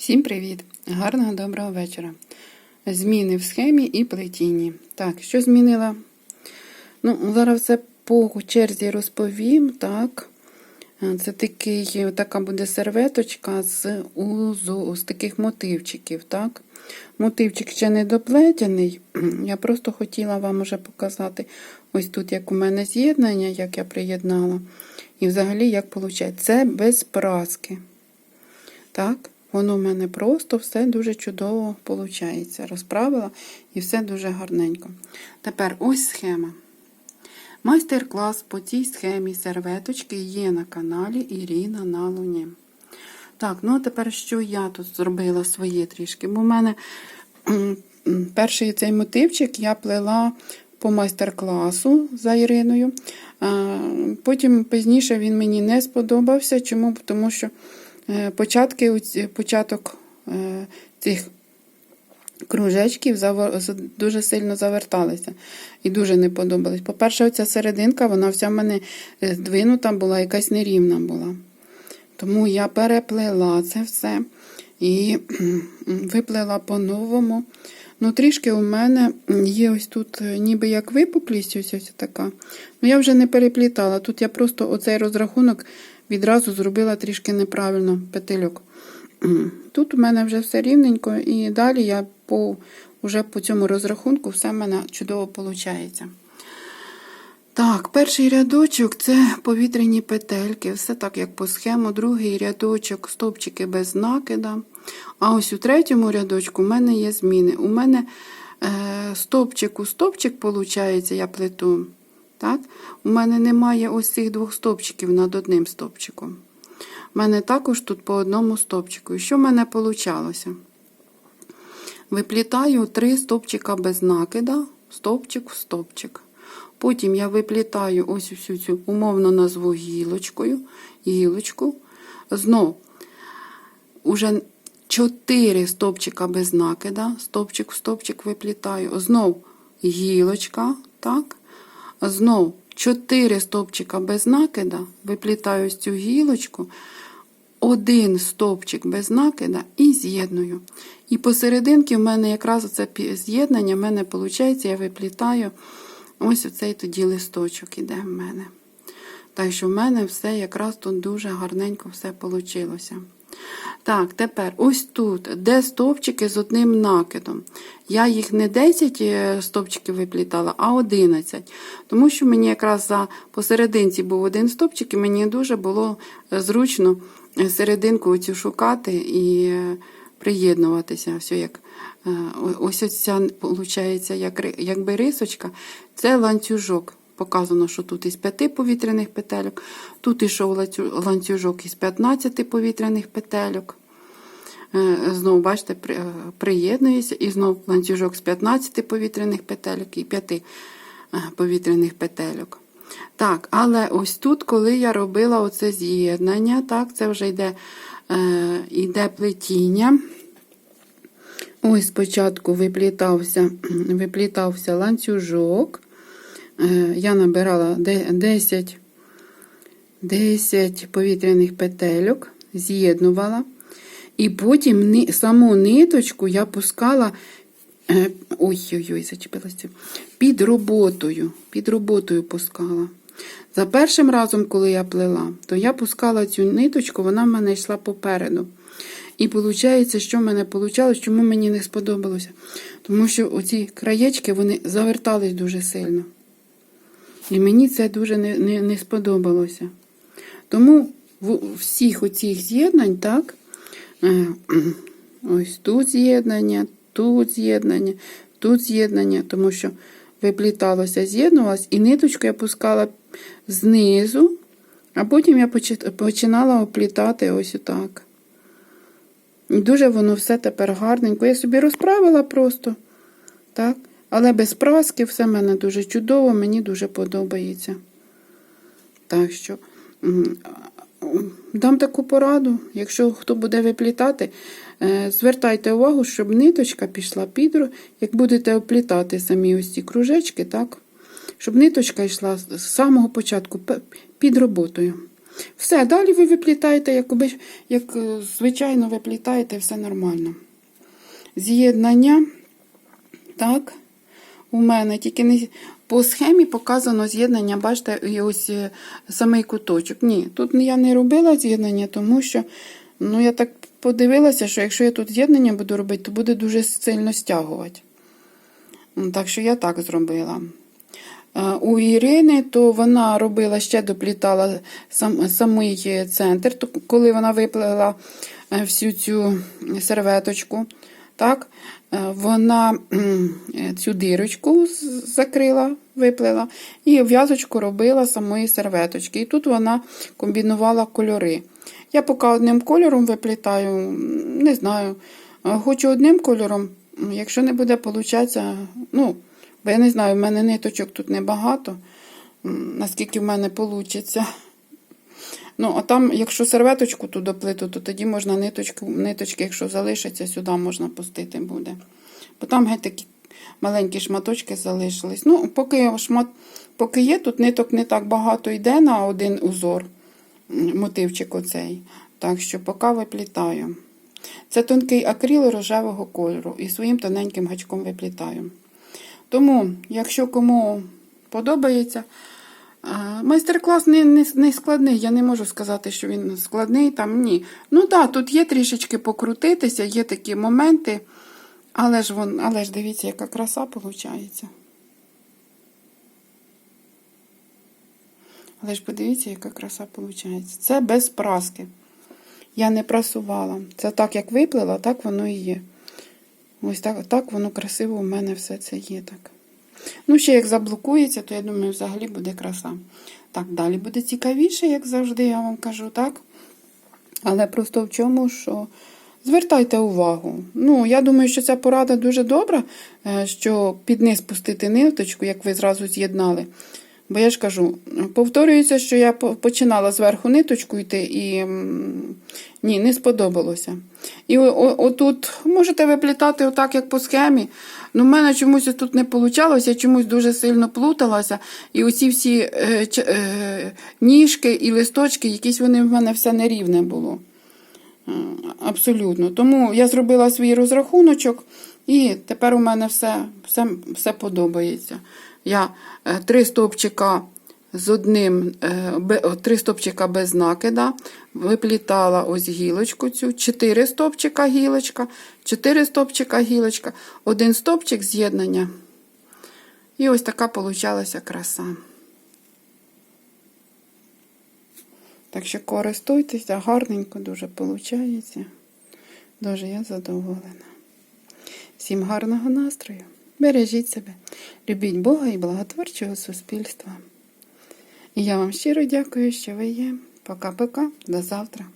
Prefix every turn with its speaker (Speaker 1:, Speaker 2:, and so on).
Speaker 1: Всім привіт! Гарного доброго вечора. Зміни в схемі і плетінні. Так, що змінила? Ну, зараз все по черзі розповім. Так. Це такий, така буде серветочка з узу, з таких мотивчиків. Так. Мотивчик ще не доплетений. Я просто хотіла вам уже показати ось тут, як у мене з'єднання, як я приєднала. І взагалі, як виходить. Це без праски. Так, воно в мене просто все дуже чудово виходить. Розправила і все дуже гарненько. Тепер ось схема. Майстер-клас по цій схемі серветочки є на каналі Ірина на Луні. Так, ну а тепер що я тут зробила своє трішки? Бо в мене перший цей мотивчик я плела по майстер-класу за Іриною. Потім пізніше він мені не сподобався. Чому? Тому що початки, початок е, цих кружечків дуже сильно заверталися і дуже не подобались. По-перше, оця серединка, вона вся в мене е, здвинута була, якась нерівна була. Тому я переплела це все і виплела по-новому. Ну, трішки у мене є ось тут е, ніби як випуклість, ось ось така. Ну, я вже не переплітала. Тут я просто оцей розрахунок відразу зробила трішки неправильно петельок. Тут у мене вже все рівненько, і далі я по, вже по цьому розрахунку все в мене чудово виходить. Так, перший рядочок це повітряні петельки, все так, як по схему. Другий рядочок стовпчики без накида. А ось у третьому рядочку у мене є зміни. У мене е, стовпчик у стовпчик, виходить, я плету. Так? У мене немає ось цих двох стовпчиків над одним стовпчиком. У мене також тут по одному стовпчику. І що в мене вийшло? Виплітаю три стовпчика без накида, стовпчик в стовпчик. Потім я виплітаю ось всю цю умовно назву гілочкою, гілочку. Знов уже 4 стовпчика без накида, стовпчик в стовпчик виплітаю. Знов гілочка, так? Знов 4 стовпчика без накида, виплітаю ось цю гілочку, один стовпчик без накида і з'єдную. І посерединки в мене якраз це з'єднання, в мене виходить, я виплітаю ось оцей тоді листочок іде в мене. Так що в мене все якраз тут дуже гарненько все вийшло. Так, тепер ось тут, де стовпчики з одним накидом. Я їх не 10 е, стовпчиків виплітала, а 11. Тому що мені якраз за посерединці був один стовпчик, і мені дуже було е, зручно е, серединку оцю шукати і приєднуватися. Все як, ось ця, виходить, як, якби рисочка, це ланцюжок. Показано, що тут із 5 повітряних петельок, тут ішов ланцюжок із 15 повітряних петельок. Е, Знову, бачите, е, приєднуюся, і знову ланцюжок з 15 повітряних петельок і 5 повітряних петельок. Так, але ось тут, коли я робила оце з'єднання, так, це вже йде, е, йде плетіння. Ось спочатку виплітався, виплітався ланцюжок. Е, Я набирала 10, 10 повітряних петельок, з'єднувала. І потім саму ниточку я пускала. е, Ой-ой-ой, зачепилася. Під роботою. Під роботою пускала. За першим разом, коли я плела, то я пускала цю ниточку, вона в мене йшла попереду. І виходить, що в мене вийшло, чому мені не сподобалося. Тому що оці краєчки вони завертались дуже сильно. І мені це дуже не, не, не сподобалося. Тому в всіх оцих з'єднань, так, е, ось тут з'єднання, тут з'єднання, тут з'єднання, тому що випліталося, з'єднувалось, і ниточку я пускала знизу, а потім я починала оплітати ось отак. І дуже воно все тепер гарненько. Я собі розправила просто. Так? Але без праски все в мене дуже чудово, мені дуже подобається. Так що дам таку пораду, якщо хто буде виплітати, е, звертайте увагу, щоб ниточка пішла під, як будете оплітати самі ось ці кружечки, так? щоб ниточка йшла з з самого початку під роботою. Все, далі ви виплітаєте, як, як е, звичайно виплітаєте, все нормально. З'єднання. Так. У мене тільки не по схемі показано з'єднання, бачите, і ось е, самий куточок. Ні, тут я не робила з'єднання, тому що ну, я так подивилася, що якщо я тут з'єднання буду робити, то буде дуже сильно стягувати. Так що я так зробила. Е, У Ірини, то вона робила ще доплітала сам, самий центр, то коли вона виплела е, всю цю серветочку, так, е, вона е, цю дирочку закрила, виплела, і в'язочку робила самої серветочки. І тут вона комбінувала кольори. Я поки одним кольором виплітаю, не знаю, е, хочу одним кольором, якщо не буде получатися, ну, бо я не знаю, в мене ниточок тут небагато, наскільки в мене вийде. Ну, а там, якщо серветочку тут доплиту, то тоді можна ниточку, ниточки, якщо залишаться, сюди можна пустити буде. Бо там геть такі маленькі шматочки залишились. Ну, поки, шмат, поки є, тут ниток не так багато йде на один узор, мотивчик оцей. Так що поки виплітаю. Це тонкий акрил рожевого кольору і своїм тоненьким гачком виплітаю. Тому, якщо кому подобається, Майстер-клас не, не, не складний, я не можу сказати, що він складний там ні. Ну так, да, тут є трішечки покрутитися, є такі моменти, але ж вон, але ж дивіться, яка краса виходить. Але ж подивіться, яка краса виходить. Це без праски. Я не прасувала. Це так, як виплила, так воно і є. Ось так, так воно красиво у мене все це є так. Ну, ще як заблокується, то я думаю, взагалі буде краса. Так, далі буде цікавіше, як завжди, я вам кажу, так? Але просто в чому, що звертайте увагу. Ну, я думаю, що ця порада дуже добра, е, що під низ пустити ниточку, як ви зразу з'єднали. Бо я ж кажу, повторюється, що я починала зверху ниточку йти і ні, не сподобалося. І отут можете виплітати отак, як по схемі. Ну, в мене чомусь тут не вийшло, я чомусь дуже сильно плуталася. І оці всі е, е, ніжки і листочки, якісь вони в мене все нерівне було. Е, Абсолютно. Тому я зробила свій розрахуночок, і тепер у мене все, все, все подобається. Я е, три стовпчика з одним, е, три стовпчика без накида, виплітала ось гілочку цю, чотири стовпчика гілочка, чотири стовпчика гілочка, один стовпчик з'єднання. І ось така получалася краса. Так що користуйтеся, гарненько дуже виходить. Дуже я задоволена. Всім гарного настрою. Бережіть себе, любіть Бога і благотворчого суспільства. І я вам щиро дякую, що ви є. Пока-пока, до завтра.